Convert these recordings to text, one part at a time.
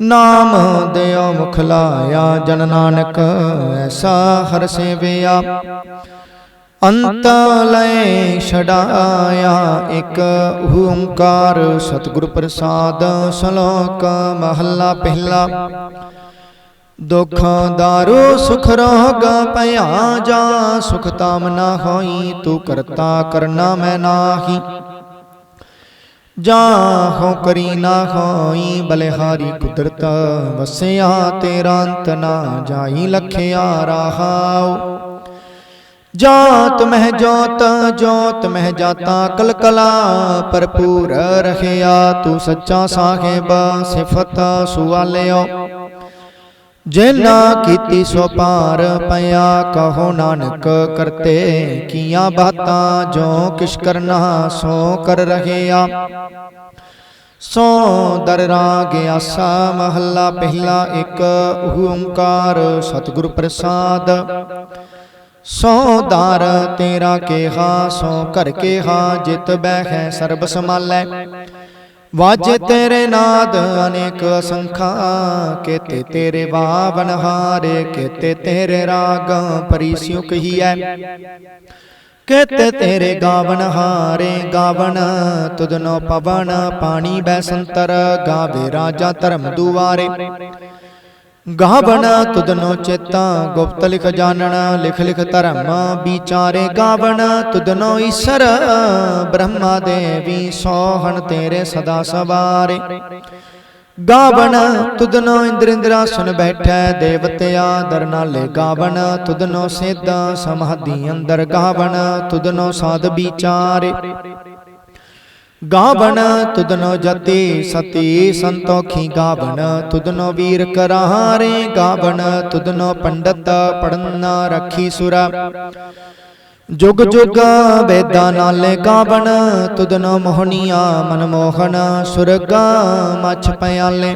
ਨਾਮ ਦਿਓ ਮੁਖ ਲਾਇਆ ਜਨ ਨਾਨਕ, ਐਸਾ ਹਰ ਸੇਵਿਆ। ਅੰਤ ਲੈ ਛਡਾਇਆ ਇੱਕ ਓੰਕਾਰ ਸਤਿਗੁਰ ਪ੍ਰਸਾਦ ਸ਼ਲੋਕ ਮਹੱਲਾ ਪਹਿਲਾ। ਦੁਖ ਦਾਰੂ ਸੁਖ ਰੋਗ ਭਇਆ ਜਾ ਸੁਖ ਤਾਮ ਨਾ ਹੋਈ, ਤੂੰ ਕਰਤਾ ਕਰਨਾ ਮੈਂ ਨਾਹੀ। ਜਾਹੋ ਕਰੀ ਨਾ ਹੋਈ ਬਲਿਹਾਰੀ ਕੁਦਰਤ ਵਸਿਆ ਤੇਰਾ ਅੰਤ ਨਾ ਜਾਈ ਲਖਿਆ ਰਹਾਉ ਜਾਤ ਮਹਿ ਜੋਤ ਜੋਤ ਮਹਿ ਜਾਤਾ ਕਲਕਲਾ ਭਰਪੂਰ ਰਹਿਆ ਤੂੰ ਸੱਚਾ ਸਾਹਿਬ ਸਿਫਤ ਸੁਆਲਿਓ ਜਿਨਾ ਕੀਤੀ ਸੋ ਪਾਰ ਪਿਆ, ਕਹੋ ਨਾਨਕ ਕਰਤੇ ਕੀਆਂ ਬਾਤਾਂ, ਜੋ ਕਿਛ ਕਰਨਾ ਸੋ ਕਰ ਰਹਿਆ। ਸੋ ਦਰ ਰਾਗ ਆਸਾ ਮਹੱਲਾ ਪਹਿਲਾ ਇੱਕ ਓੰਕਾਰ ਸਤਿਗੁਰ ਪ੍ਰਸਾਦ। ਸੋ ਦਰ ਤੇਰਾ ਕੇਹਾ, ਸੋ ਘਰ ਕੇਹਾ, ਜਿਤ ਬਹਿ ਸਰਬ ਸਮਾਲੈ ਵਾਜੇ ਤੇਰੇ ਨਾਦ ਅਨੇਕ ਅਸੰਖਾ ਕੇਤੇ ਤੇਰੇ ਬਾਵਨ ਹਾਰੇ ਕੇਤੇ ਤੇਰੇ ਰਾਗ ਪਰਿਸਿਉ ਕਹੀਐ ਕੇਤੇ ਤੇਰੇ ਗਾਵਨ ਹਾਰੇ ਗਾਵਨ ਤੁਧਨੋ ਪਵਨ ਪਾਣੀ ਬੈ ਸੰਤਰ ਗਾਵੇ ਰਾਜਾ ਧਰਮ ਦੁਆਰੇ। ਗਾਵਨ ਤੁਧਨੋ ਚੇਤਾ, ਗੁਪਤ ਲਿਖ ਜਾਣਨ ਲਿਖ ਲਿਖ ਧਰਮ ਵਿਚਾਰੇ ਗਾਵਨ ਤੁਧਨੋ ਈਸ਼ਰ ਬ੍ਰਹਮਾ ਦੇਵੀ ਸੋਹਣ ਤੇਰੇ ਸਦਾ ਸਵਾਰੇ। ਗਾਵਨ ਤੁਧਨੋ ਇੰਦਰ ਇੰਦਰਾਸਨ ਬੈਠੈ ਦੇਵਤਿਆ ਦਰ ਨਾਲੇ ਗਾਵਨ ਤੁਧਨੋ ਸਿੱਧ ਸਮਾਧੀ ਅੰਦਰ ਗਾਵਨ ਤੁਧਨੋ ਸਾਧ ਵਿਚਾਰੇ। ਗਾਵਣ ਤੁਧਨੋ ਜਤੀ ਸਤੀ ਸੰਤੋਖੀ ਗਾਵਣ ਤੁਧਨੋ ਵੀਰ ਕਰਾਰੇ ਗਾਵਣ ਤੁਧਨੋ ਪੰਡਤ ਪੜਨ ਰੱਖੀ ਸੁਰਾ। ਜੁਗ ਜੁਗ ਵੇਦਾਂ ਨਾਲੇ ਗਾਵਣ ਤੁਧਨੋ ਮੋਹਨੀਆਂ ਮਨਮੋਹਨ ਸੁਰਗਾ ਮਛ ਪਿਆਲੇ।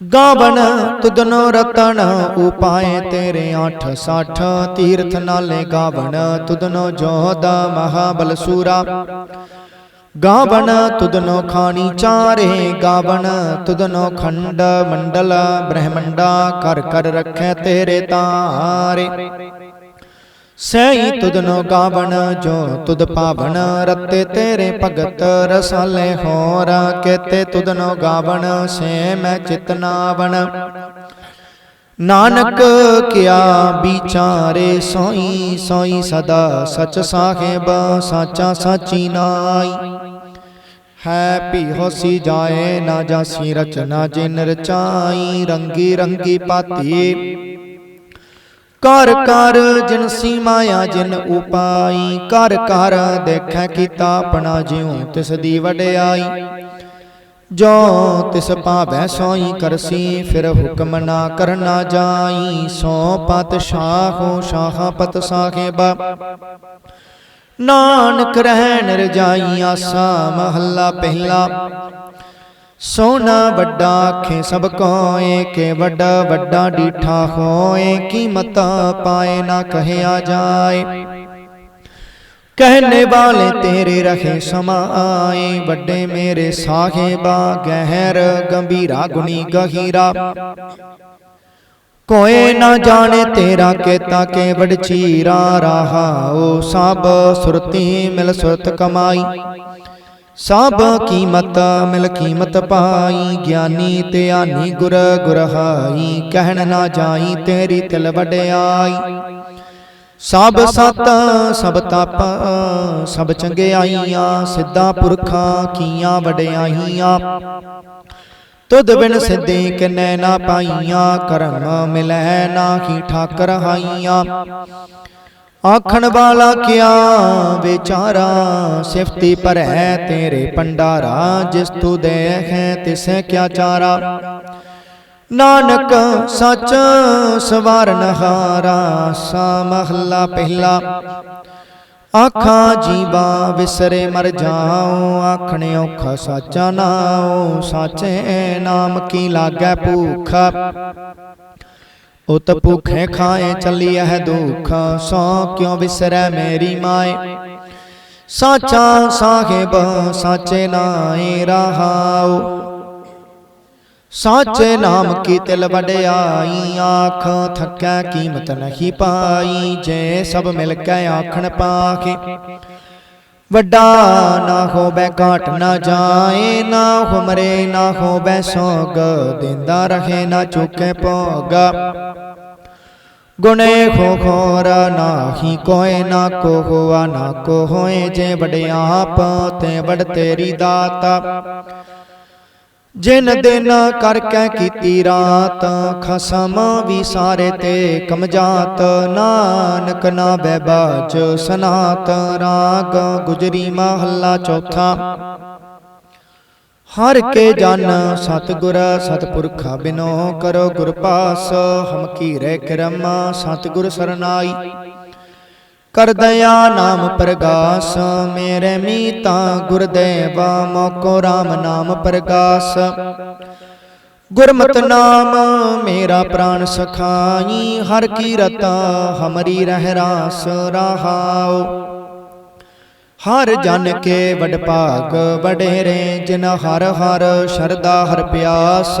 ਗਾਵਣ ਤੁਧਨੋ ਰਤਨ ਉਪਾਏ ਤੇਰੇ 8 60 ਤੀਰਥ ਨਾਲੇ ਗਾਵਣ ਤੁਧਨੋ ਜੋਧ ਮਹਾਬਲ ਸੂਰਾ। ਗਾਵਣ ਤੁਧਨੋ ਖਾਣੀ ਚਾਰੇ ਗਾਵਣ ਤੁਧਨੋ ਖੰਡ ਮੰਡਲ ਬ੍ਰਹਮੰਡਾ ਕਰ ਕਰ ਰੱਖੈ ਤੇਰੇ ਤਾਰੇ। ਸਹੀ ਤੁਧਨੋ ਗਾਵਣ ਜੋ ਤੁਧ ਪਾਵਨ ਰਤੇ ਤੇਰੇ ਭਗਤ ਰਸਾਲੇ ਹੋਰ। ਕੇਤੇ ਤੁਧਨੋ ਗਾਵਣ ਸੇ ਮੈਂ ਚਿਤਨਾਵਣ ਨਾਨਕ ਕਿਆ ਵਿਚਾਰੇ ਸੋਈ ਸੋਈ ਸਦਾ ਸਚ ਸਾਹਿਬ ਸਾਚਾ ਸਾਚੀ ਨਾਈ ਹੈ ਭੀ ਹੋਸੀ ਜਾਏ ਨਾ ਜਾਸੀ ਰਚਨਾ ਜਿਨ ਰਚਾਈ ਰੰਗੀ ਰੰਗੀ ਪਾਤੀ। ਕਰ ਕਰ ਜਿਨਸੀ ਮਾਇਆ ਜਿਨ ਉਪਾਈ। ਕਰ ਕਰ ਦੇਖੈ ਕੀਤਾ ਆਪਣਾ ਜਿਉ ਤਿਸ ਦੀ ਵਡਿਆਈ। ਜੋ ਤਿਸ ਭਾਵੈ ਸੋਈ ਕਰਸੀ, ਫਿਰ ਹੁਕਮ ਨਾ ਕਰਨਾ ਜਾਈ। ਸੋ ਪਤ ਸ਼ਾਹੋ ਸ਼ਾਹਪਤ ਸਾਹਿਬਾ। ਨਾਨਕ ਰਹਿ ਨਿਰਜਾਈ ਆਸਾ, ਮਹੱਲਾ ਪਹਿਲਾ। ਸੋਨਾ ਵੱਡਾ ਆਖੇ ਸਭ ਕੋਏ ਕੇ ਵੱਡਾ ਵੱਡਾ ਡੀਠਾ ਹੋਏ, ਕੀਮਤ ਪਾਏ ਨਾ ਕਹਿਆ ਜਾਏ। ਕਹਿਨੇ ਵਾਲੇ ਤੇਰੇ ਰਹੇ ਸਮਾਏ ਵੱਡੇ ਮੇਰੇ ਸਾਹਿਬਾ ਗਹਿਰ ਗੰਭੀਰਾ ਗੁਣੀ ਗਹੀਰਾ ਕੋਏ ਨਾ ਜਾਣੇ ਤੇਰਾ ਕੇਤਾ ਕੇ ਵਡ ਚੀਰਾ ਰਹਾਉ ਸਭ ਸੁਰਤੀ ਮਿਲ ਸੁਰਤ ਕਮਾਈ ਸਭ ਕੀਮਤ ਮਿਲ ਕੀਮਤ ਪਾਈ ਗਿਆਨੀ ਤੇ ਆਨੀ ਗੁਰ ਗੁਰਹਾਈ ਕਹਿਣ ਨਾ ਜਾਈ ਤੇਰੀ ਤਿਲ ਵਡਿਆਈ ਸਭ ਸਤ ਸਭ ਤਪ ਸਭ ਚੰਗਿਆਈਆਂ ਸਿੱਧਾ ਪੁਰਖਾਂ ਕੀਆਂ ਵਡਿਆਈਆਂ। ਤੁਧ ਬਿਨ ਸਿੱਧੀ ਕਿਨੈ ਨਾ ਪਾਈਆਂ ਕਰਮ ਮਿਲੈ ਨਾਹੀ ਠਾਕਰ ਹਾਈਆਂ। ਆਖਣ ਵਾਲਾ ਕਿਆ ਵਿਚਾਰਾ ਸਿਫਤੀ ਭਰੈ ਤੇਰੇ ਪੰਡਾਰਾ ਜਿਸ ਤੂ ਦੇ ਹੈ ਤਿਸੈ ਕਿਆ ਚਾਰਾ। ਨਾਨਕ ਸੱਚ ਸਵਾਰਨ ਹਾਰਾ ਸਾ ਮਹੱਲਾ ਪਹਿਲਾ। ਆਖਾਂ ਜੀਵਾ ਵਿਸਰੇ ਮਰ ਜਾਉ, ਆਖਣ ਔਖਾ ਸਾਚਾ ਨਾਉ, ਸਾਚੇ ਨਾਮ ਕੀ ਲਾਗੈ ਭੂਖ। ਉਤ ਭੁਖੇ ਖਾਏ ਚੱਲੀ ਹੈ ਦੁਖ, ਸੋ ਕਿਉ ਵਿਸਰੈ ਮੇਰੀ ਮਾਏ। ਸਾਚਾ ਸਾਹਿਬ, ਸਾਚੇ ਨਾਏ ਰਹਾਉ ਸਾਚੇ ਨਾਮ ਕੀ ਤਿਲ ਵਡਿਆਈ ਆਖ ਥੱਕੈ ਕੀਮਤ ਨਹੀਂ ਪਾਈ ਜੇ ਸਭ ਮਿਲ ਕੇ ਆਖਣ ਪਾਖੇ। ਵੱਡਾ ਨਾ ਹੋਵੇ ਘਾਟ ਨਾ ਜਾਏ ਨਾ ਹੁਮਰੇ ਨਾ ਹੋਵੇ ਸੋਗ ਦਿੰਦਾ ਰਹੇ ਨਾ ਚੁੱਕੇ ਭੋਗ। ਗੁਣੇ ਖੋ ਖੋਰ ਨਾਹੀ ਕੋਏ ਨਾ ਕੋ ਹੋਆ ਨਾ ਕੋ ਹੋਏ ਜੇ ਵਡਿਆਪ ਤੇ ਵਡ ਤੇਰੀ ਦਾਤਾ। ਜਿਨ ਦਿਨ ਕਰਕੇ ਕੀਤੀ ਰਾਤ ਖਸਮ ਵੀ ਸਾਰੇ ਤੇ ਕਮਜਾਤ ਨਾਨਕ ਨਾ ਬੈਬਾਜ ਸਨਾਤ ਰਾਗ ਗੁਜਰੀ ਮਹੱਲਾ ਚੌਥਾ। ਹਰ ਕੇ ਜਨ ਸਤਿਗੁਰ ਸਤਿਪੁਰਖਾ ਬਿਨੋ ਕਰੋ ਗੁਰ ਪਾਸ। ਹਮ ਕੀਰੇ ਕਰਮ ਸਤਿਗੁਰ ਸਰਨਾਈ। ਕਰ ਦਇਆ ਨਾਮ ਪ੍ਰਗਾਸ, ਮੇਰੇ ਮੀਤਾ ਗੁਰਦੇਵਾ, ਮੋਕੋ RAM ਨਾਮ ਪ੍ਰਗਾਸ। ਗੁਰਮਤ ਨਾਮ ਮੇਰਾ ਪ੍ਰਾਨ ਸਖਾਈ, ਹਰ ਕੀ ਰਤਾ ਹਮਰੀ ਰਹਿ ਰਾਸ ਰਹਾਉ। ਹਰ ਜਨ ਕੇ ਵਡ ਭਾਗ, ਵਡੇਰੇ ਜਿਨ ਹਰ ਹਰ ਸ਼ਰਦਾ ਹਰ ਪਿਆਸ।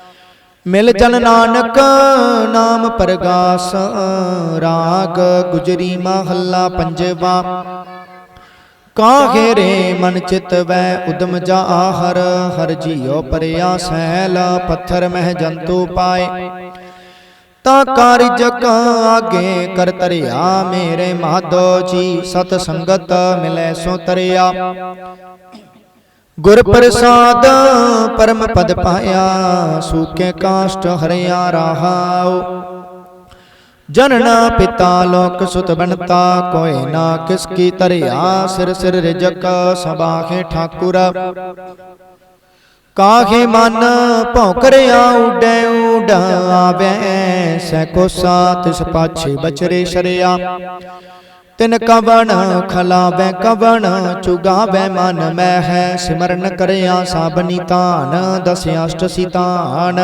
ਮਿਲ ਜਨ ਨਾਨਕ ਨਾਮ ਪ੍ਰਗਾਸ ਰਾਗ ਗੁਜਰੀ ਮਹੱਲਾ ਪੰਜਵਾ। ਕਾਹੇ ਰੇ ਮਨ ਚਿਤ ਵੈ ਉਦਮ ਜਾ ਹਰ ਹਰ ਜੀਉ ਪਰਿਆ ਸੈਲ ਪੱਥਰ ਮਹਿ ਜੰਤੂ ਪਾਏ। ਤਾ ਕਾਰਜ ਕਾ ਆਗੇ ਕਰ ਤਰਿਆ ਮੇਰੇ ਮਾਧੋ ਜੀ ਸਤ ਸੰਗਤ ਮਿਲੈ ਸੋ ਤਰਿਆ। ਗੁਰ ਪ੍ਰਸਾਦ ਪਰਮ ਪਦ ਪਾਇਆ ਸੂਕੇ ਕਾਸ਼ਟ ਹਰਿਆ ਰਹਾਉ। ਜਨਨਾ ਪਿਤਾ ਲੋਕ ਸੁਤ ਬਣਤਾ ਕੋਏ ਨਾ ਕਿਸ ਕੀ ਤਰਿਆ ਸਿਰ ਸਿਰ ਰਿਜਕ ਸਬਾਖੇ ਠਾਕੁਰ। ਕਾਹੇ ਮਨ ਭੌਕਰਿਆ ਉਡੈ ਉਡਾਵੇ ਸੈ ਕੋ ਸਾਤ ਪਾਛੇ ਬਚਰੇ ਸ਼ਰਿਆ। ਤਿਨ ਕਵਣ ਖਲਾਵੇ ਕਵਣ ਚੁਗਾਵੇ ਮਨ ਮੈਂ ਹੈ ਸਿਮਰਨ ਕਰਿਆ ਸਾਬਨੀ ਤਾਨ ਦਸ ਅਸ਼ਟ ਸਿਤਾਨ।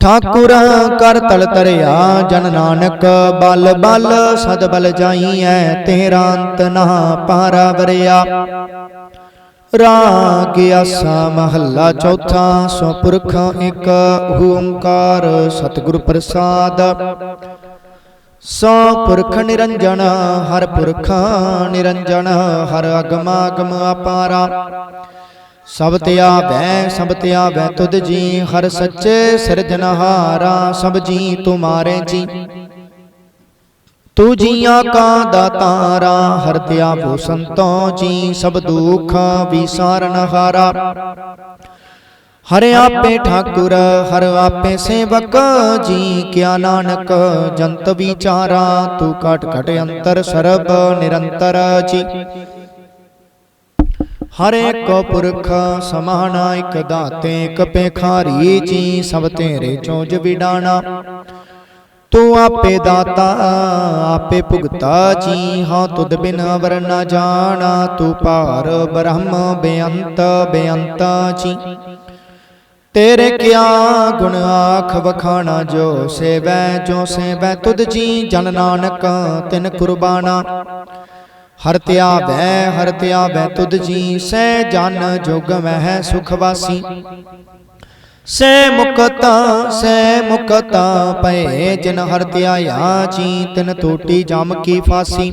ਠਾਕੁਰ ਕਰ ਤਲ ਤਰਿਆ ਜਨ ਨਾਨਕ ਬਲ ਬਲ ਸਦ ਬਲ ਜਾਈਐ ਤੇਰਾ ਅੰਤ ਨਾ ਪਾਰਾ ਵਰਿਆ। ਰਾਗ ਆਸਾ ਮਹੱਲਾ ਚੌਥਾ ਸੋ ਪੁਰਖ ਇੱਕ ਓੰਕਾਰ ਸਤਿਗੁਰ ਪ੍ਰਸਾਦ। ਸੋ ਪੁਰਖ ਨਿਰੰਜਨ, ਹਰ ਪੁਰਖ ਨਿਰੰਜਨ, ਹਰ ਅਗਮਾਗਮ ਅਪਾਰਾ। ਸਭ ਤੇ ਆਵੈ, ਸਭ ਤੇ ਆਵੈ ਤੁਧ ਜੀ, ਹਰ ਸੱਚੇ ਸਿਰਜਨਹਾਰਾ ਸਭ ਜੀ ਤੁਮਾਰੇ ਜੀ। ਤੂ ਜੀਆਂ ਕਾ ਦਾਤਾਰਾ ਹਰ ਧਿਆਵੋ ਸੰਤੋ ਜੀ, ਸਭ ਦੁਖ ਵਿਸਾਰਨ ਹਾਰਾ। ਹਰ ਆਪੇ ਠਾਕੁਰ, ਹਰ ਆਪੇ ਸੇਵਕ, ਜੀ ਕਿਆ ਨਾਨਕ, ਜੰਤ ਵਿਚਾਰਾ, ਤੂੰ ਘਟ ਘਟ ਅੰਤਰ ਸਰਬ ਨਿਰੰਤਰ ਜੀ। ਹਰ ਇੱਕ ਪੁਰਖ ਸਮਾਨਾ ਇਕ ਦਾਤੇ, ਇਕ ਪੇਖਾਰੀ ਜੀ ਸਭ ਤੇਰੇ ਚੋਜ ਵਿਡਾਣਾ। ਤੂੰ ਆਪੇ ਦਾਤਾ, ਆਪੇ ਭੁਗਤਾ, ਜੀ ਹਾਂ ਤੁਧ ਬਿਨ ਅਵਰ ਨਾ ਜਾਣਾ। ਤੂੰ ਭਾਰ ਬ੍ਰਹਮ ਬੇਅੰਤ, ਬੇਅੰਤਾ ਜੀ। ਤੇਰੇ ਕਿਆ ਗੁਣ ਆਖ ਵਖਾਣਾ, ਜੋ ਸੇਵੈ ਜੋ ਸੇਵੈ, ਤੁਧ ਜੀ ਜਨ ਨਾਨਕ, ਤਿਨ ਕੁਰਬਾਨਾ। ਹਰ ਤਿਆ ਧਿਆਵੈ, ਹਰ ਧਿਆਵੈ, ਤੁਧ ਜੀ ਸੈ ਜਨ ਜੁਗ ਮਹਿ ਸੁਖ ਵਾਸੀ। ਸੈ ਮੁਕਤ ਸੈ ਮੁਕਤ ਪਏ ਜਿਨ ਹਰ ਧਿਆਇਆ ਜੀ ਤਿਨ ਟੂਟੀ ਜਮ ਕੀ ਫਾਸੀ।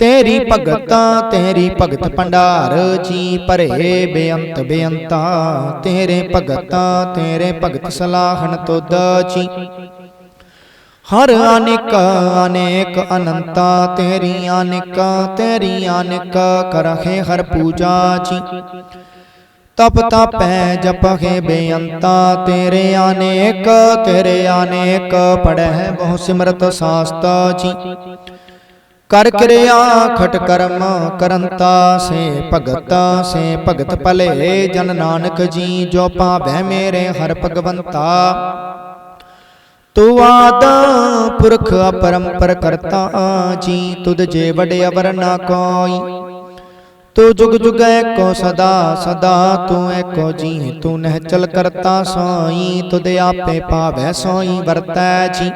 ਤੇਰੀ ਭਗਤ ਤੇਰੀ ਭਗਤ ਭੰਡਾਰ ਜੀ ਭਰੇ ਬੇਅੰਤ ਬੇਅੰਤਾ ਤੇਰੇ ਭਗਤ ਤੇਰੇ ਭਗਤ ਸਲਾਹਣ ਤੁਧ ਜੀ। ਹਰ ਅਨੇਕ ਅਨੇਕ ਅਨੰਤਾ ਤੇਰੀ ਅਨੇਕ ਤੇਰੀ ਅਨੇਕ ਕਰਹਿ ਹਰ ਪੂਜਾ ਜੀ। ਤਪ ਤਪੈ ਜਪਹਿ ਬੇਅੰਤਾ ਤੇਰੇ ਅਨੇਕ ਤੇਰੇ ਅਨੇਕ ਪੜਹਿ ਬਹੁ ਸਿਮਰਤ ਸਾਸਤ ਜੀ। ਕਰ ਕਿਰਿਆ ਖਟ ਕਰਮ ਕਰੰਤਾ ਸੇ ਭਗਤ ਸੇ ਭਗਤ ਭਲੇ ਜਨ ਨਾਨਕ ਜੀ ਜੋ ਪਾਵੈ ਮੇਰੇ ਹਰ ਭਗਵੰਤਾ। ਤੂੰ ਆਦ ਪੁਰਖ ਅਪਰੰਪਰ ਕਰਤਾ ਜੀ ਤੁਧ ਜੇ ਵਡ ਅਵਰ ਨਾ ਕੋਈ। ਤੂੰ ਜੁਗ ਜੁਗ ਏਕੋ ਸਦਾ ਸਦਾ ਤੂੰ ਏਕੋ ਜੀ। ਤੂੰ ਨਹਿ ਚਲ ਕਰਤਾ ਸੋਈ ਤੁਧ ਆਪੇ ਪਾਵੈ ਸੋਈ ਵਰਤੈ ਜੀ।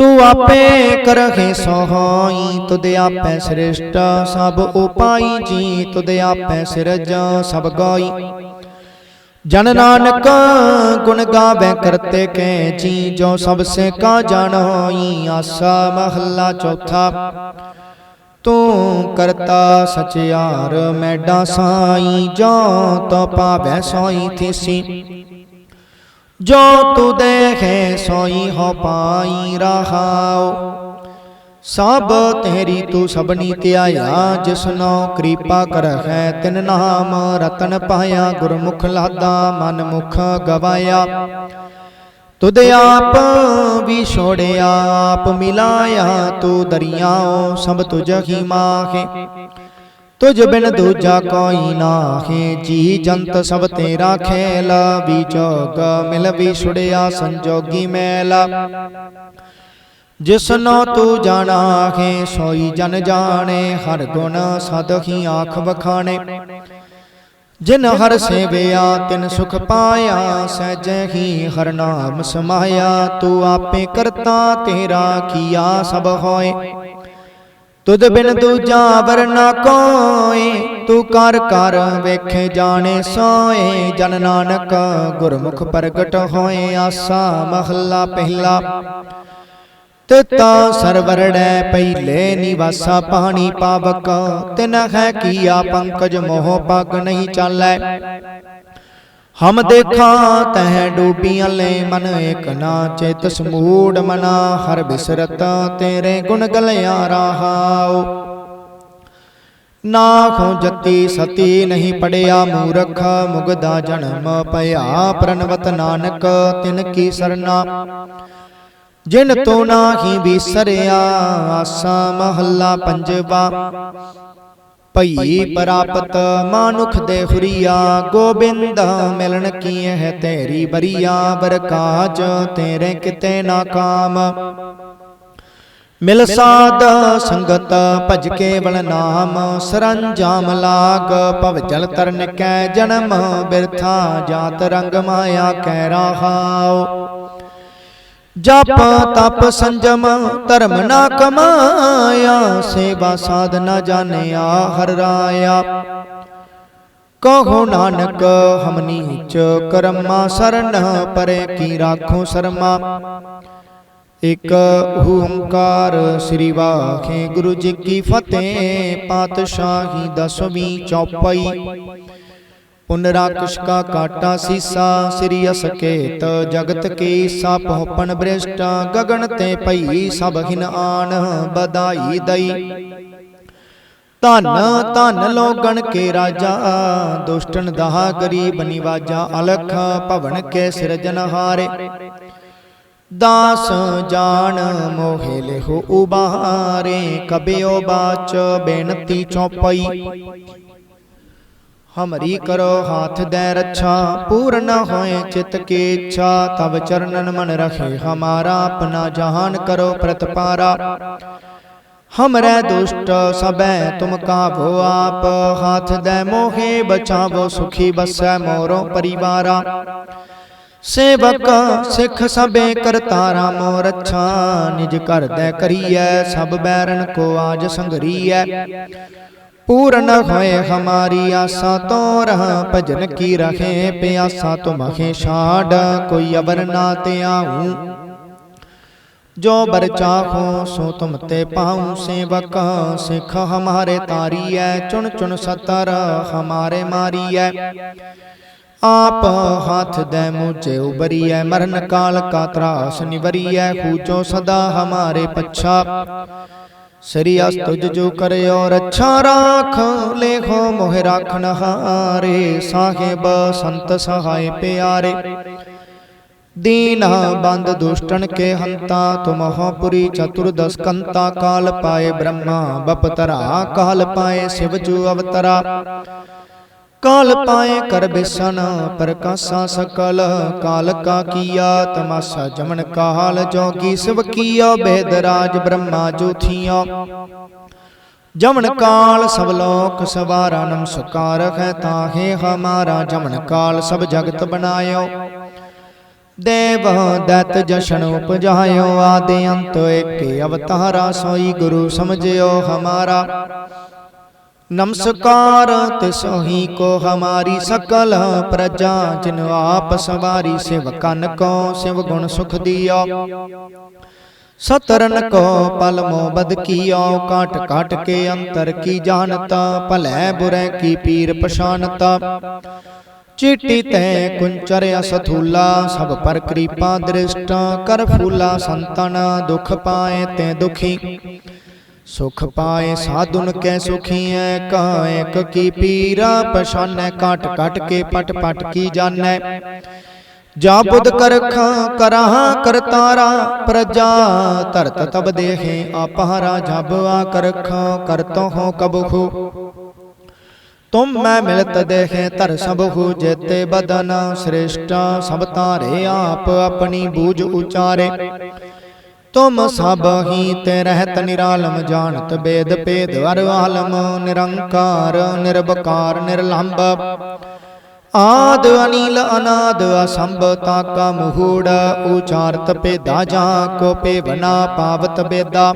ਤੂੰ ਆਪੇ ਕਰਹਿ ਸੋਹਈ ਤੁਧ ਆਪੇ ਸ੍ਰਿਸ਼ਟ ਸਭ ਉਪਾਈ ਜੀ ਤੁਧ ਆਪੇ ਸਿਰਜ ਸਭ ਗਾਈ। ਜਨ ਨਾਨਕ ਗੁਣ ਗਾਵੇ ਕਰਤੇ ਕੈ ਜੀ ਜੋ ਸਭ ਸੇ ਕਾ ਜਾਣੋਈ ਆਸਾ ਮਹੱਲਾ ਚੌਥਾ। ਤੂੰ ਕਰਤਾ ਸਚਿਆਰ ਮੈਡਾ ਸਾਈ ਜੋ ਤੋ ਪਾਵੈ ਸੋਈ ਥੀਸੀ। ਜੋ ਤੂ ਦੇਖੇ, ਸੋਈ ਹੋ ਪਾਈ ਰਹਾਉ। ਸਭ ਤੇਰੀ ਤੂੰ ਸਭਨੀ ਧਿਆਇਆ ਜਿਸਨੋ ਕਿਰਪਾ ਕਰਹਿ, ਤਿਨ ਨਾਮ ਰਤਨ ਪਾਇਆ, ਗੁਰਮੁਖ ਲਾਦਾ ਮਨ ਮੁਖ ਗਵਾਇਆ। ਤੁਧ ਆਪ ਵੀ ਛੋੜਿਆ ਆਪ ਮਿਲਾਇਆ, ਤੂੰ ਦਰਿਆਓ ਸਭ ਤੁਝ ਹੀ ਮਾਹੇ। ਤੁਝ ਬਿਨ ਦੂਜਾ ਕੋਈ ਨਾਹੀ ਜੀ ਜੰਤ ਸਭ ਤੇਰਾ ਖੇਲ ਵਿਚੋਗ ਮਿਲ ਵੀ ਛੁੜਿਆ ਸੰਜੋਗੀ ਮੈਲ। ਜਿਸਨੋ ਤੂੰ ਜਾਣਾ ਹੈ ਸੋਈ ਜਨ ਜਾਣੇ ਹਰ ਗੁਣ ਸਦਹੀ ਆਖ ਵਖਾਣੇ। ਜਿਨ ਹਰ ਸੇਵਿਆ ਤਿਨ ਸੁਖ ਪਾਇਆ ਸਹਿਜੇ ਹੀ ਹਰ ਨਾਮ ਸਮਾਇਆ। ਤੂੰ ਆਪੇ ਕਰਤਾ ਤੇਰਾ ਕੀਆ ਸਭ ਹੋਏ। ਤੁਧ ਬਿਨ ਦੂਜਾ ਵਰਨਾ ਕੋਏ ਤੂੰ ਕਰ ਕਰ ਵੇਖੇ ਜਾਣੇ ਸੋਏ। ਜਨ ਨਾਨਕ ਗੁਰਮੁਖ ਪ੍ਰਗਟ ਹੋਏ ਆਸਾ ਮਹੱਲਾ ਪਹਿਲਾ। ਤਿਤਾ ਸਰਵਰੜੈ ਪਹਿਲੇ ਨਿਵਾਸਾ ਪਾਣੀ ਪਾਵਕ। ਤਿਨ ਹੈ ਕੀਆ ਪੰਕਜ ਮੋਹ ਪਗ ਨਹੀਂ ਚਾਲੈ। ਹਮ ਦੇਖਾਂ ਤਹ ਡੂਬੀਆਂ ਲੈ ਮਨ ਇਕ ਨਾ ਚਿਤ ਸਮੂੜ ਮਨਾ ਹਰ ਬਿਸਰਤ ਤੇਰੇ ਗੁਣ ਗਲਿਆ ਰਹਾਉ। ਨਾਖੋਂ ਜਤੀ ਸਤੀ ਨਹੀਂ ਪੜਿਆ ਮੂਰਖ ਮੁਗਦਾ ਜਨਮ ਭਇਆ। ਪ੍ਰਨਵਤ ਨਾਨਕ ਤਿਨ ਕੀ ਸਰਨਾ। ਜਿਨ ਤੋ ਨਾਹੀ ਵਿਸਰਿਆ ਆਸਾ ਮਹੱਲਾ ਪੰਜਵਾ। ਭਈ ਪ੍ਰਾਪਤ ਮਾਨੁਖ ਦੇ ਹੁਰੀਆ ਗੋਬਿੰਦ ਮਿਲਣ ਕੀ ਹੈ ਤੇਰੀ ਬਰੀਆ ਬਰਕਾਜ ਤੇਰੇ ਕਿਤੇ ਨਾ ਕਾਮ। ਮਿਲ ਸਾਧ ਸੰਗਤ ਭਜ ਕੇ ਬਲ ਨਾਮ ਸਰੰਜਾਮ ਲਾਗ ਭਵ ਜਲ ਤਰਨ ਕੈ ਜਨਮ ਬਿਰਥਾ ਜਾਤ ਰੰਗ ਮਾਇਆ ਕੈ ਰਹਾਉ। ਜਪ ਤਪ ਸੰਜਮ ਧਰਮ ਨਾ ਕਮਾਇਆ ਸੇਵਾ ਸਾਧ ਨਾ ਜਾਣਿਆ ਹਰ ਰਾਇਆ। ਕਹੋ ਨਾਨਕ ਹਮ ਨੀਚ ਕਰਮਾ ਸਰਨ ਪਰੇ ਕੀ ਰਾਖੋ ਸਰਮਾ। ਇਕ ਓੰਕਾਰ ਸ੍ਰੀ ਵਾਖੇ ਗੁਰੂ ਜੀ ਕੀ ਫਤਿਹ ਪਾਤਸ਼ਾਹੀ ਦਸਵੀਂ ਚੌਪਈ। ਪੁਨਰਾਕਸ਼ ਕਾ ਕਾਟਾ ਸੀਸਾ, ਸ੍ਰੀ ਅਸਕੇਤ ਜਗਤ ਕੀ ਸਾ ਪਹੁਪਨ ਬ੍ਰਿਸ਼ਟ, ਗਗਨ ਤੇ ਪਈ ਸਭ ਹਿਨ ਆਣ, ਬਧਾਈ ਦਈ। ਧਨ ਧਨ ਲੋਗਣ ਕੇ ਰਾਜਾ, ਦੁਸ਼ਟਨ ਦਹਾ ਗਰੀਬ ਨਿਵਾਜਾ, ਅਲਖ ਭਵਨ ਕੇ ਸਿਰਜਨਹਾਰੇ ਦਾਸ ਜਾਣ ਮੋਹਿ ਲਿਹੁ ਉਬਾਰੇ, ਕਬਿਓ ਬਾਚ ਬੇਨਤੀ ਚੌਪਈ। ਹਮਰੀ ਕਰੋ ਹਾਥ ਦੇ ਰੱਛਾ, ਪੂਰਨ ਹੋਏ ਚਿਤ ਕੀ ਇੱਛਾ ਤਬ ਚਰਨਨ ਮਨ ਰਖੇ, ਹਮਾਰਾ ਆਪਣਾ ਜਹਾਨ ਕਰੋ ਪ੍ਰਤਪਾਰਾ ਹਮਰੇ ਦੁਸ਼ਟ ਸਬੈ ਤੁਮ ਕਾਭੋ ਆਪ, ਹਾਥ ਦੇ ਮੋਹੇ ਬਚਾਵੋ, ਸੁਖੀ ਬਸੈ ਮੋਰੋ ਪਰਿਵਾਰਾ। ਸੇਵਕ ਸਿੱਖ ਸਭੇ ਕਰਤਾਰਾ ਮੋ ਰੱਛਾ ਨਿਜ ਘਰ ਦੇ ਕਰੀਐ, ਸਭ ਬੈਰਨ ਕੋ ਆਜ ਸੰਗਰੀਐ। ਪੂਰਨ ਹੋਏ ਹਮਾਰੀ ਆਸਾ ਤੋ ਰਹ, ਭਜਨ ਕੀ ਰਖੇ ਪਿਆਸਾ ਤੁਮਖੇ ਛਾੜ, ਕੋਈ ਅਵਰ ਨਾ ਤੇ ਆਉ ਜੋ ਬਰ ਚਾਖੋ ਸੋ ਤੁਮ ਤੇ ਪਾਉ ਸੇਵਕ, ਸਿੱਖ ਹਮਾਰੇ ਤਾਰੀਐ, ਚੁਣ ਚੁਣ ਸਤਰ ਹਮਾਰੇ ਮਾਰੀਐ। ਆਪ ਹੱਥ ਦੇ ਮੂਚੇ ਉਬਰੀਐ ਮਰਨ ਕਾਲ ਕਾ ਤਰਾਸ ਨਿਵਰੀਐ ਖੂਚੋ ਸਦਾ ਹਮਾਰੇ ਪੱਛਾ। ਸ੍ਰੀ ਅਸ ਤੁਜ ਜੋ ਕਰਿਓ ਰੱਛਾ ਰਾਖ ਲੇਖੋ ਮੋਹ ਰਾਖਨ ਹਾਰੇ। ਸਾਹਿਬ ਸੰਤ ਸਹਾਇ ਪਿਆਰੇ। ਦੀਨ ਬੰਦ ਦੁਸ਼ਟਨ ਕੇ ਹੰਤਾ। ਤੁਮਹੁ ਪੁਰੀ ਚਤੁਰਦਸ ਕੰਤਾ ਕਾਲ ਪਾਏ ਬ੍ਰਹਮਾ। ਬਪਤਰਾ ਕਾਲ ਪਾਏ ਸਿਵ ਜੂ ਅਵਤਰਾ। ਕਾਲ ਪਾਏ ਕਰ ਬਿਸਨ ਪ੍ਰਕਾਸ਼ਾ ਸਕਲ ਕਾਲ ਕਾ ਕੀਆ ਤਮਾਸਾ ਜਮਨ ਕਾਲ ਜੋਗੀ ਸਿਵ ਕੀਆ ਬੇਦ ਰਾਜ ਬ੍ਰਹਮਾ ਜੋਥੀਆ। ਜਮਨ ਕਾਲ ਸਭ ਲੋਕ ਸਵਾਰਾ ਨਮਸਕਾਰ ਹੈ ਤਾਹੇ ਹਮਾਰਾ। ਜਮਨ ਕਾਲ ਸਭ ਜਗਤ ਬਣਾਇਓ। ਦੇਵ ਦਤ ਜਸ਼ਨ ਉਪਜਾਇਓ। ਆਦੇ ਅੰਤ ਏਕੇ ਅਵਤਾਰਾ ਸੋਈ ਗੁਰੂ ਸਮਝਿਓ ਹਮਾਰਾ। ਨਮਸਕਾਰ ਤਿਸੋਹੀ ਕੋ ਹਮਾਰੀ ਸਕਲ ਪ੍ਰਜਾ, ਜਿਨ ਆਪ ਸਵਾਰੀ ਸਿਵ ਕਨ ਕੋ ਸਿਵ ਗੁਣ ਸੁਖ ਦਿਓ। ਸਤਰਨ ਕੋ ਪਲ ਮੋ ਬਦ ਕੀਓ, ਕਾਟ ਕਾਟ ਕੇ ਅੰਤਰ ਕੀ ਜਾਣਤਾ, ਭਲੇ ਬੁਰੇ ਕੀ ਪੀਰ ਪਛਾਨਤਾ ਚੀਟੀ ਤੈ ਕੁੰਚਰ ਅਸਥੂਲਾ, ਸਭ ਪਰ ਕਿਰਪਾ ਦ੍ਰਿਸ਼ਟ, ਕਰ ਫੂਲਾ ਸੰਤਨ, ਦੁਖ ਪਾਏ ਤੈ ਦੁਖੀ। ਸੁਖ ਪਾਏ, ਸਾਧੁਨ ਕੈ ਸੁਖੀਐ ਕਾਇਕ ਕੀ ਪੀਰਾ, ਪਛਾਨੈ ਕਾਟ ਕਾਟ ਕੇ ਪਟ ਪਟ ਕੀ ਜਾਣੈ। ਜਾ ਬੁੱਧ ਕਰਖਾਂ ਕਰਾਹਾਂ ਕਰਤਾਰਾ ਪ੍ਰਜਾ ਧਰਤ ਤਬ ਦੇਹੇ ਆਪਹਾਰਾ ਜਬ ਆ ਕਰਖਾਂ ਕਰਤੋ ਹੋ ਕਬਹੂ ਤੁਮ ਮੈਂ ਮਿਲਤ ਦੇਖੇ ਧਰ ਸਭ ਜੇਤੇ ਬਦਨ ਸ਼੍ਰੇਸ਼ਟਾ, ਸਭ ਤਾਰੇ ਆਪ ਆਪਣੀ ਬੂਝ ਉਚਾਰੇ। ਤੁਮ ਸਭ ਹੀ ਤੇ ਰਹਿਤ ਨਿਰਾਲਮ ਜਾਣਤ ਬੇਦ ਭੇਦ ਅਰ ਆਲਮ ਨਿਰੰਕਾਰ ਨਿਰਭਕਾਰ ਨਿਰਲੰਭ ਆਦ ਅਨੀਲ ਅਨਾਦ ਅਸੰਭ ਤਾਕਾ ਮਹੂੜ ਉਚਾਰਤ ਭੇਦਾ ਜਾਂ ਕੋ ਭੇਵਨਾ ਪਾਵਤ ਬੇਦਾ।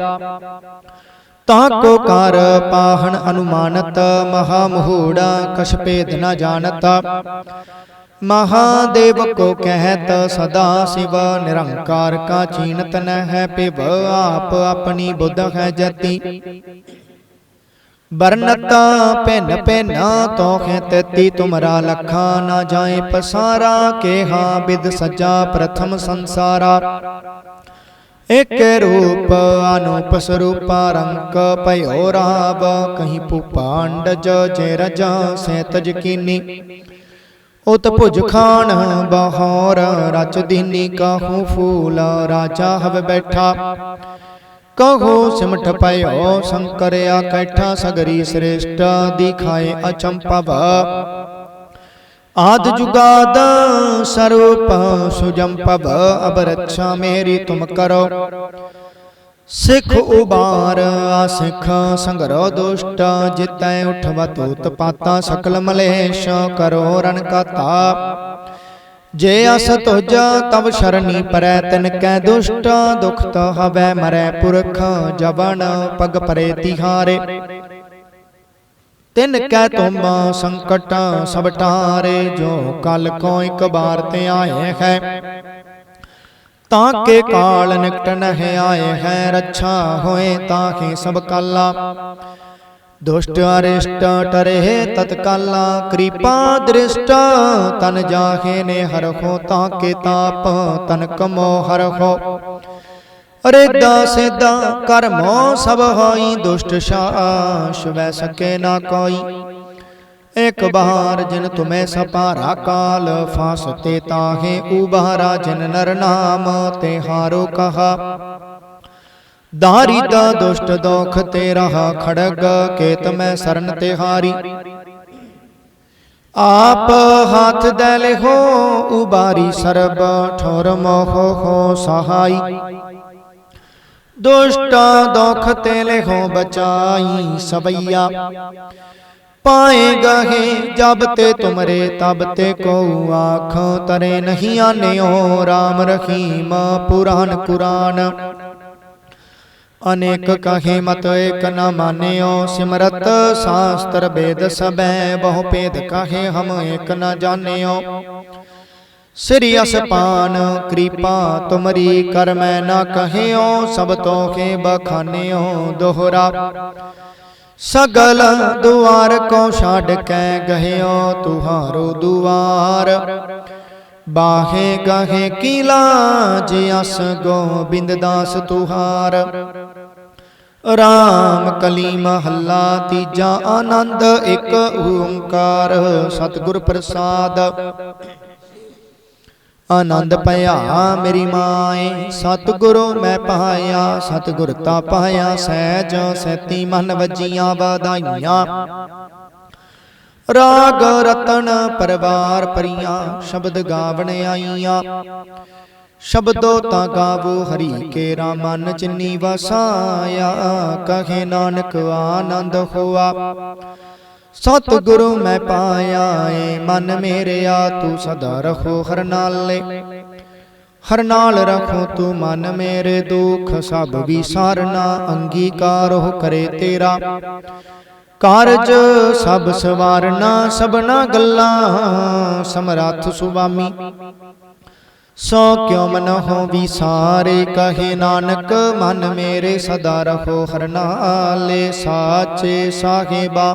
ਤਾ ਕੋ ਕਰ ਪਾਹਣ ਅਨੁਮਾਨਤ ਮਹਾ ਮਹੂੜਾ ਕਛ ਭੇਦ ਨ ਜਾਣਤ। ਮਹਾਦੇਵ ਕੋ ਕਹਿਤ ਸਦਾ ਸਿਵ ਨਿਰੰਕਾਰ ਕਾ ਚੀਨਤ ਨ ਹੈ ਪਿਵ ਆਪ ਆਪਣੀ ਬੁੱਧ ਹੈ ਜਤੀ। ਬਰਨਤਾ ਪੈਨ ਪੈਨਾ ਤੋਖੇ ਤੇਤੀ। ਤੁਮਰਾ ਲਖਾ ਨਾ ਜਾਏ ਪਸਾਰਾ। ਕੇਹਾ ਬਿਦ ਸਜਾ ਪ੍ਰਥਮ ਸੰਸਾਰਾ। ਇਕ ਰੂਪ ਅਨੂਪ ਸਰੂਪਾ ਰੰਕ ਭਇਓ ਰਾਵ। ਕਹੀਂ ਪੁਪਾਂਡਜ ਜੇ ਰਜਾ ਸੇ ਤਜ ਕੀਨੀ। ਉਤ ਭੁਜ ਖਾਨ ਬਹੌਰ ਰਚ ਦੀਨੀ ਕਾਹੂ ਫੂਲ ਰਾਜਾ ਹਵ ਬੈਠਾ। ਕਹੋ ਸਿਮਟ ਪਇਓ ਸੰਕਰਿਆ ਕੈਠਾ ਸਗਰੀ ਸ੍ਰੇਸ਼ਟ ਦਿਖਾਏ ਅਚੰਪਵ। ਆਦ ਜੁਗਾਦ ਸਰੂਪ ਸੁਜੰਪਵ। ਅਬ ਰੱਛਾ ਮੇਰੀ ਤੁਮ ਕਰੋ। ਸਿੱਖ ਉਬਾਰ ਆਸਿਖ ਸੰਗਰੋ ਦੁਸ਼ਟ ਜਿਤੈ ਉਠਵਾ ਤੂਤ ਪਾਤਾ ਸਕਲ ਮਲੇਸ਼ ਕਰੋ ਰਨ ਕਾਤਾ ਜੇ ਅਸ ਤੁਜ ਤਬ ਸ਼ਰਣੀ ਪਰੈ ਤਿਨ ਕੈ ਦੁਸ਼ਟ ਦੁਖ ਤ ਹਵੈ ਮਰੈ ਪੁਰਖ ਜਵਨ ਪਗ ਪਰੇ ਤਿਹਾਰੇ। ਤਿਨ ਕੈ ਤੁਮ ਸੰਕਟ ਸਭ ਟਾਰੇ ਜੋ ਕਲ ਕੋ ਇਕ ਬਾਰ ਤੇ ਆਏ ਹੈ। ਤਾਂ ਕੇ ਕਾਲ ਨਿਕਟ ਨਹਿ ਆਏ ਹੈ ਰੱਛਾ ਹੋਏ ਤਾਂ ਕੇ ਸਭ ਕਾਲਾ। ਦੁਸ਼ਟ ਅਰਿਸ਼ਟ ਟਰੇ ਤਤਕਾਲਾ ਕਿਰਪਾ ਦ੍ਰਿਸ਼ਟ ਤਨ ਜਾਹੇ ਨੇ ਹਰਖੋ ਤਾਂ ਕੇ ਤਾਪ ਤਨ ਕਮੋ ਹਰਖੋ ਅਰੇਦਾ ਸੇਦਾ ਕਰਮੋ ਸਭ ਹੋਈ ਦੁਸ਼ਟ ਸ਼ਾਸ ਵੈ ਸਕੇ ਨਾ ਕੋਈ। ਇਕ ਬਹਾਰ ਜਿਨ ਤੁਮੈ ਸਪਾਰਾ ਕਾਲ, ਫਾਸਤੇ ਤਾਹੇ ਉਬਾਰਾ ਜਿਨ ਨਰ ਨਾਮ ਤੇ ਹਾਰੋ ਕਹਾ। ਦਾਰੀ ਦਾ ਦੁਸ਼ਟ ਦੋਖ ਤੇ ਰਹਾ ਖੜਗ, ਕੇਤ ਮੈਂ ਸਰਨ ਤੇ ਹਾਰੀ। ਆਪ ਹੱਥ ਦੇ ਲਿਖੋ ਉਬਾਰੀ ਸਰਬ, ਠੋਰ ਮੋਹ ਹੋ ਸਹਾਈ। ਦੁਸ਼ਟ ਦੋਖ ਤੇ ਲਿਖੋ ਬਚਾਈ ਸਬਈਆ ਪਾਏ ਗਹੇ ਜਬ ਤੇ ਤੁਮਰੇ, ਤਬ ਤੇ ਕੋ ਆਖ, ਤਰੇ ਨਹੀਂ ਆਨਿਓ RAM ਰਹੀਮ, ਪੁਰਾਨ ਕੁਰਾਨ। ਅਨੇਕ ਕਹੇ ਮਤ ਏਕ ਨ ਮਾਨਿਓ, ਸਿਮਰਤ ਸ਼ਾਸਤਰ ਵੇਦ ਸਬੈ ਬਹੁ ਭੇਦ ਕਹੇ ਹਮ ਏਕ ਨ ਜਾਣਿਓ। ਸ੍ਰੀ ਅਸਪਾਨ, ਕਿਰਪਾ ਤੁਮਰੀ ਕਰ ਮੈਂ ਨਾ ਕਹਿਓ, ਸਭ ਤੋਖੇ ਬਖਾਨਿਓ, ਦੋਹਰਾ। ਸਗਲ ਦੁਆਰ ਕੋ ਛੱਡ ਕੇ ਗਹਿਓ ਤੁਹਾਰੋ ਦੁਆਰ। ਬਾਹੇ ਗਹੇ ਕਿਲਾ ਜੇ ਅਸ ਗੋਬਿੰਦ ਦਾਸ ਤੁਹਾਰ। ਰਾਮ ਕਲੀ ਮਹੱਲਾ ਤੀਜਾ ਆਨੰਦ, ਇੱਕ ਓੰਕਾਰ ਸਤਿਗੁਰ ਪ੍ਰਸਾਦ। ਆਨੰਦ ਭਇਆ ਮੇਰੀ ਮਾਏ ਸਤਿਗੁਰੂ ਮੈਂ ਪਾਇਆ। ਸਤਿਗੁਰ ਤਾ ਪਾਇਆ। ਸਹਿਜ ਸੈਤੀ ਮਨ ਵਜੀਆਂ ਵਧਾਈਆਂ। ਰਾਗ ਰਤਨ ਪਰਵਾਰ ਪਰੀਆਂ ਸ਼ਬਦ ਗਾਵਣ ਆਈਆਂ। ਸ਼ਬਦੋ ਤਾਂ ਗਾਵੋ ਹਰੀ ਕੇ ਰਾਮਨ ਚਿੰਨੀ ਵਸਾਇਆ। ਕਹੇ ਨਾਨਕ ਆਨੰਦ ਹੋਆ। ਸਤਿਗੁਰੂ ਮੈਂ ਪਾਇਆ ਏ, ਮਨ ਮੇਰਿਆ ਤੂੰ ਸਦਾ ਰਖੋ ਹਰ ਨਾਲੇ। ਹਰ ਨਾਲ ਰਖੋ ਤੂੰ ਮਨ ਮੇਰੇ ਦੁਖ, ਸਭ ਵਿਸਾਰਨਾ ਅੰਗੀਕਾਰ ਹੋ ਕਰੇ ਤੇਰਾ। ਕਾਰਜ ਸਭ ਸਵਾਰਨਾ, ਸਭਨਾ ਗੱਲਾਂ ਸਮਰੱਥ ਸੁਭਾਮੀ ਸੋ ਕਿਉ ਮਨ ਹੋ ਵਿਸਾਰੇ, ਕਹੇ ਨਾਨਕ ਮਨ ਮੇਰੇ ਸਦਾ ਰਹੋ ਹਰ ਨਾਲੇ, ਸਾਚੇ ਸਾਹਿਬਾ।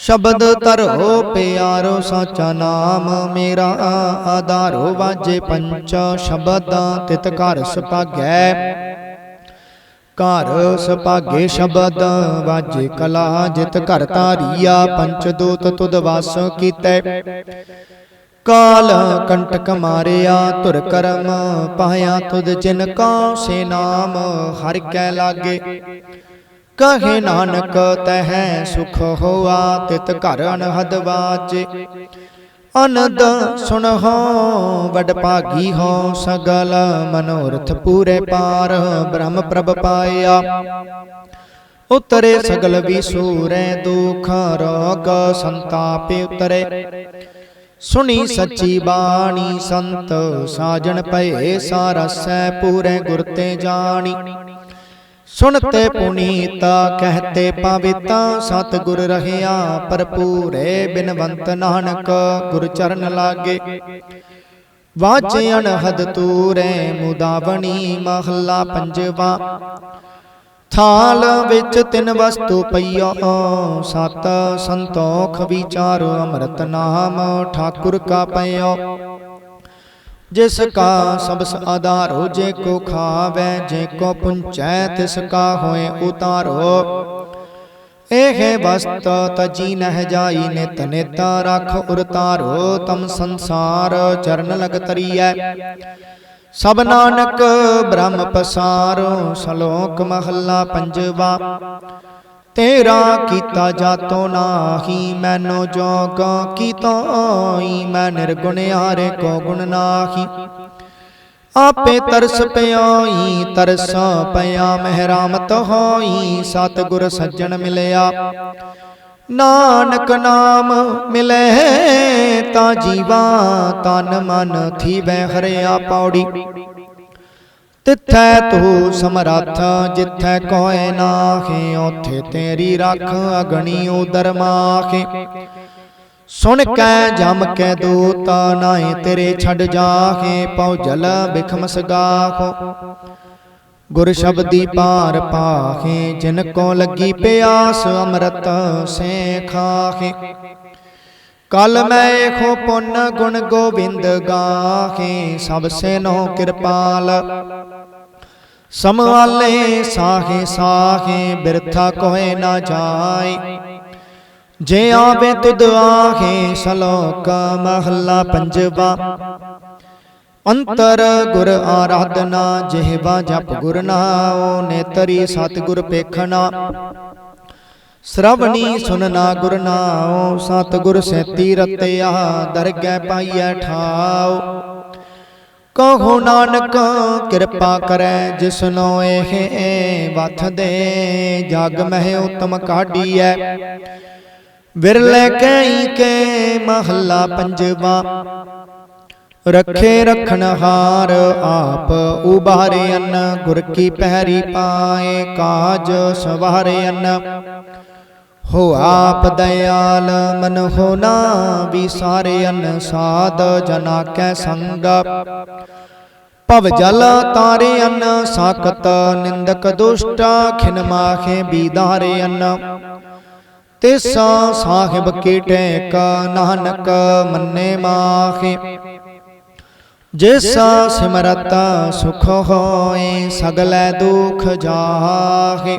ਸ਼ਬਦ ਧਰੋ ਪਿਆਰੋ ਸਾਚਾ ਨਾਮ ਮੇਰਾ ਆਧਾਰੋ ਵਾਜੇ ਪੰਚ ਸ਼ਬਦ ਤਿਤ ਘਰ ਸੁਭਾਗੈ। ਘਰ ਸੁਭਾਗੇ ਸ਼ਬਦ ਵਾਜੇ ਕਲਾ ਜਿਤ ਘਰ ਧਾਰੀਆ ਪੰਚ ਦੂਤ ਤੁਧ ਵਾਸ ਕੀਤੈ। ਕਾਲ ਕੰਟਕ ਮਾਰਿਆ ਧੁਰ ਕਰਮ ਪਾਇਆ ਤੁਧ ਜਿਨ ਕਾ ਸੇ ਨਾਮ ਹਰਿ ਕੈ ਲਾਗੇ। ਕਹੇ ਨਾਨਕ, ਤਹਿ ਸੁਖ ਹੋਆ, ਤਿਤ ਘਰ ਅਨਹਦ ਵਾਚੇ। ਅਨੰਦ ਸੁਣਹੁ ਵਡ ਭਾਗੀ ਹੋ ਸਗਲ, ਮਨੋਰਥ ਪੂਰੇ ਪਾਰ ਬ੍ਰਹਮ ਪ੍ਰਭ ਪਾਇਆ। ਉਤਰੇ ਸਗਲ ਵਿਸੂਰੈ ਦੁਖ, ਰੋਗ ਸੰਤਾਪੇ ਉਤਰੇ। ਸੁਣੀ ਸੱਚੀ ਬਾਣੀ ਸੰਤ, ਸਾਜਣ ਪਏ ਸਾਰਸੈ, ਪੂਰੇ ਗੁਰ ਤੇ ਜਾਣੀ। ਸੁਣਤੇ ਪੁਨੀਤ ਕਹਤੇ ਪਵਿੱਤਾ ਸਤ ਗੁਰ ਰਹਿਆ ਭਰਪੂਰੇ ਬਿਨਵੰਤ ਨਾਨਕ ਗੁਰ ਚਰਨ ਲਾਗੇ। ਵਾਜੇ ਅਨਹਦ ਤੂਰੇ ਮੁਦਾਵਣੀ ਮਹੱਲਾ ਪੰਜਵਾ। ਥਾਲ ਵਿੱਚ ਤਿੰਨ ਵਸਤੂ ਪਈਓ ਸਤ ਸੰਤੋਖ ਵਿਚਾਰ ਅੰਮ੍ਰਿਤ ਨਾਮ ਠਾਕੁਰ ਕਾ ਪਈਓ ਜਿਸ ਕਾ ਸਬਸ ਆਧਾਰੋ ਜੇ ਕੋ ਖਾਵੇ, ਜੇ ਕੋ ਪੁੰਚੈ, ਤਿਸ ਕਾ ਹੋਏ ਉਤਾਰੋ। ਇਹ ਵਸਤ ਤਜੀ ਨਹਿ ਜਾਈ, ਨਿਤ ਨਿਤ ਰਖ ਉਰਤਾਰੋ ਤਮ ਸੰਸਾਰ ਚਰਨ ਲਗ ਤਰੀਐ। ਸਭ ਨਾਨਕ ਬ੍ਰਹਮ ਪਸਾਰੋ, ਸ਼ਲੋਕ ਮਹੱਲਾ ਪੰਜਵਾ। ਤੇਰਾ ਕੀਤਾ ਜਾਤੋ ਨਾਹੀ ਜੋ ਜੋਗ ਕੀਤੋਈ ਮੈਂ ਨਿਰਗੁਣ ਹਾਰੇ ਕੋ ਗੁਣ ਨਾਹੀ। ਆਪੇ ਤਰਸ ਪਿਆਈ, ਤਰਸ ਪਿਆ, ਮਹਿਰਾਮਤ ਹੋਈ, ਸਤਿਗੁਰ ਸੱਜਣ ਮਿਲਿਆ। ਨਾਨਕ ਨਾਮ ਮਿਲੇ ਤਾਂ ਜੀਵਾ ਤਨ ਮਨ ਥੀਵੈ ਹਰਿਆ ਪੌੜੀ। ਤਿੱਥੈ ਤੂੰ ਸਮਰੱਥ, ਜਿੱਥੈ ਕੋਇ ਨਾਹੀ, ਉਥੇ ਤੇਰੀ ਰੱਖ ਅਗਣੀ ਉਦਰ ਮਾਖੇ ਸੁਣ ਕੈ, ਜਮ ਕੈ ਦੂਤ ਨਾਏ ਤੇਰੇ ਛੱਡ ਜਾਹੇ, ਪਉ ਜਲ ਬਿਖਮ ਸਗਾਖੋ ਗੁਰ ਸ਼ਬਦੀ ਪਾਰ ਪਾਖੇ ਜਿਨ ਕੋ ਲੱਗੀ ਪਿਆਸ, ਅੰਮ੍ਰਿਤ ਸੇ ਖਾਖੇ ਕਲ ਮੈਂ ਖੋ ਪੁੰਨ ਗੁਣ ਗੋਬਿੰਦ ਗਾਖੇ ਸਭ ਸੇ ਨੋ ਕਿਰਪਾਲ। ਸਮਵਾਲੇ ਸਾਖੇ ਸਾਖੇ ਬਿਰਥਾ ਕੋਏ ਨਾ ਜਾਏ ਜੇ ਆਵੇ ਤੁਧ ਆਖੇ ਸ਼ਲੋਕ ਮਹੱਲਾ ਪੰਜਵਾ। ਅੰਤਰ ਗੁਰ ਆਰਾਧਨਾ ਜਿਹਵਾ ਜਪ ਗੁਰ ਨਾਉ ਨੇਤਰੀ ਸਤਿਗੁਰ ਪੇਖਣਾ ਸ਼ਰਵਣੀ ਸੁਨਨਾ ਗੁਰ ਨਾਉ ਸਤਿਗੁਰ ਸੇਤੀ ਰਤਿਆ ਦਰਗਹਿ ਪਾਈਐ ਠਾਉ। ਕਹੋ ਨਾਨਕ ਕਿਰਪਾ ਕਰੈ ਜਿਸਨੋ ਇਹ ਵਥ ਦੇ ਜਗ ਮਹਿ ਉਤਮ ਕਾਢੀਐ। ਵਿਰਲੇ ਕਈ ਕੇ ਮਹੱਲਾ ਪੰਜਵਾ ਰੱਖੇ ਰਖਣ ਹਾਰ ਆਪ ਉਬਾਰੇ ਅੰਨ ਗੁਰ ਕੀ ਪਹਿਰੀ ਪਾਏ ਕਾਜ ਸਵਾਰੇ ਅੰਨ ਹੋ ਆਪ ਦਇਆਲ, ਮਨ ਹੋਣਾ ਨਾ ਵਿਸਾਰੇ ਅੰਨ ਸਾਧ ਜਨਾ ਕੈ ਸੰਗ। ਭਵ ਜਲ ਤਾਰੇ ਅੰਨ, ਸਾਖਤ ਨਿੰਦਕ ਦੁਸ਼ਟ, ਖਿਨ ਮਾਖੇ ਬੀਦਾਰੇ ਅੰਨ। ਤਿਸਾ ਸਾਹਿਬ ਕੀ ਟੇਕ ਨਾਨਕ ਮੰਨੇ ਮਾਖੇ। ਜਿਸ ਸਿਮਰਤ ਸੁਖ ਹੋਏ, ਸਗਲੇ ਦੁਖ ਜਾਹੇ